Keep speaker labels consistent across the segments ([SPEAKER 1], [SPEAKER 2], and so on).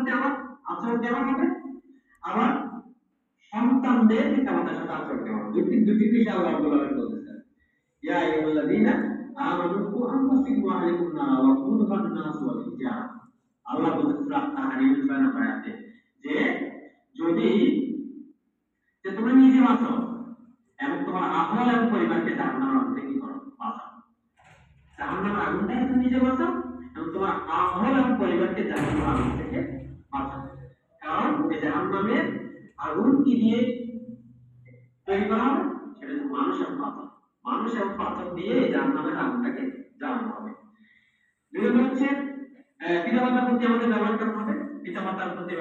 [SPEAKER 1] সাথে আমার আচরণ কেমন হবে? আমার সন্তানদের পিতা মাতার সাথে আচরণ হবে? দুটি দুটি বিষয় আল্লাহ রাব্বুল আলামিন বলতেছেন ইয়া আইয়ুহাল্লাযীনা আমানু কু আনফুসাকুম ওয়া আহলিকুম নারা ওয়া কুদুহা আন-নাস ওয়াল হিজারা আল্লাহ বলতেছেন সূরা তাহরিম 6 নম্বর আয়াতে যে, যদি যে তোমরা নিজে বাঁচো এবং তোমার আহল এবং পরিবারকে জাহান্নামের আগুন থেকে কি করো? বাঁচাও। জাহান্নামের আগুন থেকে তুমি নিজে বাঁচাও এবং তোমার আহল এবং পরিবারকে জাহান্নামের আগুন থেকে বাঁচাও কারণ জাহান্নামের আগুন কি দিয়ে তৈরি করা হবে, সেটা হচ্ছে মানুষ এবং পাথর। মানুষ এবং পাথর দিয়ে এই জাহান্নামের আগুনটাকে জ্বালানো হবে। দুই নম্বর হচ্ছে পিতা মাতার প্রতি আমাদের ব্যবহার করতে হবে। পিতা মাতার প্রতি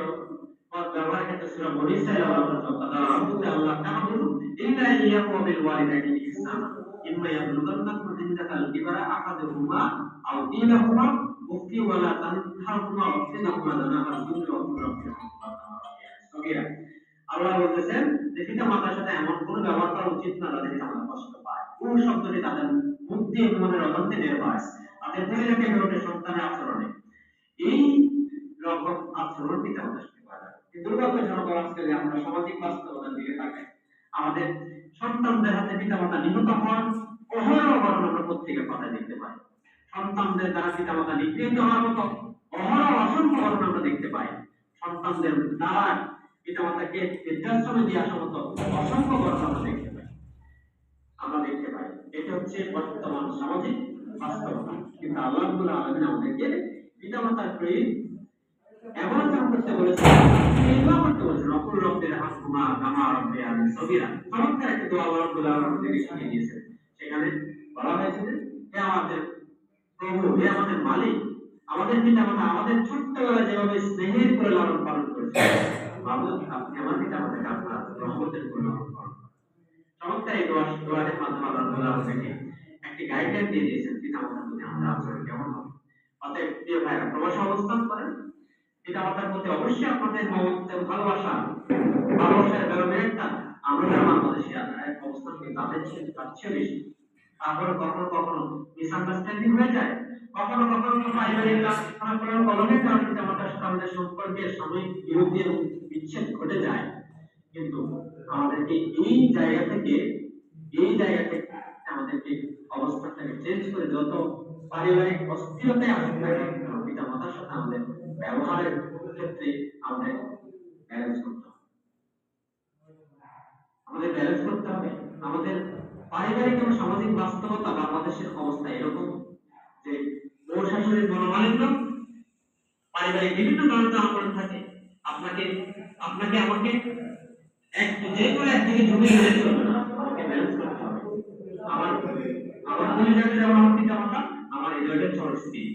[SPEAKER 1] ব্যবহার ক্ষেত্রে সূরা বনি ইসরাঈল আল্লাহ তাআবুদু ইল্লা ওয়া বিল ওয়ালিদাইনি ইহসানা। ইম্মা ইয়াবলুগান্নাকুম ইনদাকাল কিবারা আহাদুহুমা আও কিলাহুমা উফতি ওয়া লা তানহারহুমা ওয়াফিনাহুমা জানাহাল যুল্লি ওয়া কুল রাব্বিকুম সগীরা আল্লাহ বলতেছেন যে পিতা মাতার সাথে এমন কোনো ব্যবহার করা উচিত না যাতে পিতা মাতা কষ্ট পায় কোন শব্দটি তাদের দিয়ে মনের অজান্তে বের হয়? তাদের পরিণতি বেরোতে সন্তানের আচরণে। এই রকম আচরণ পিতা মাতার সাথে করা দুর্ভাগ্যজনক আজকে যে আমরা সামাজিক বাস্তবতার দিকে তাকাই। আমাদের সন্তানদের হাতে পিতা মাতা নিহত হওয়ার অহরহ ঘটনা আমরা পত্রিকা পাতায় দেখতে পাই। সন্তানদের দ্বারা পিতা মাতা নিগৃহীত হওয়ার মতো অহরহ অসংখ্য ঘটনা আমরা দেখতে পাই। সন্তানদের দ্বারা বৃদ্ধাশ্রমে দিয়ে আসা মতো অসংখ্য ঘটনা আমরা দেখতে পাই। আমরা দেখতে পাই, এটা হচ্ছে বর্তমান সামাজিক বাস্তবতা। কিন্তু আলামিন আমাদেরকে পিতামাতার প্রতি এমন কাম করতে বলেছে করতে বলেছে আমি সগিরা। চমৎকার দোয়া আমাদেরকে শিখিয়ে দিয়েছেন। সেখানে বলা হয়েছে যে আমাদের প্রভু, হে আমাদের মালিক, আমাদের পিতামাতা আমাদের ছোট্টবেলায় যেভাবে স্নেহের করে লালন পালন করেছে আপনি এই দোয়া দোয়ারের মাধ্যমে আল্লাহ রাব্বুল আলামিন একটি গাইডলাইন দিয়ে দিয়েছেন পিতামাতার প্রতি আমাদের আচরণ কেমন হবে। অতএব, প্রিয় অবস্থান করেন পিতামাতার প্রতি অবশ্যই আপনাদের ভালোবাসা, ভালোবাসার একটা আমরা বাংলাদেশে অবস্থান করি তাদের তার চেয়ে বেশি। তারপরে কখনো কখনো মিসআন্ডারস্ট্যান্ডিং হয়ে যায়, কখনো কখনো পারিবারিক কারণে কলমের কারণে সাথে আমাদের সম্পর্কের সাময়িক বিরোধী বিচ্ছেদ ঘটে যায়। কিন্তু আমাদেরকে এই জায়গা থেকে, এই জায়গা থেকে আমাদেরকে অবস্থাটাকে চেঞ্জ করে যত পারিবারিক অস্থিরতায় আসুক না কেন পিতা মাতার সাথে আমাদের ব্যবহারের ক্ষেত্রে আমাদের ব্যালেন্স করতে হবে। আমাদের ব্যালেন্স করতে হবে। আমাদের পারিবারিক এবং সামাজিক বাস্তবতা বাংলাদেশের অবস্থা এরকম যে বউ শাশুড়ির মনোমালিন্য, পারিবারিক বিভিন্ন কারণে আন্দোলন থাকে। আপনাকে আপনাকে আমাকে এক যে কোনো একদিকে ঝুঁকে গেলে চলবে আমাকে ব্যালেন্স করতে হবে। আমার আমার পরিবারের আমার পিতা মাতা আমার হৃদয়টা চরণ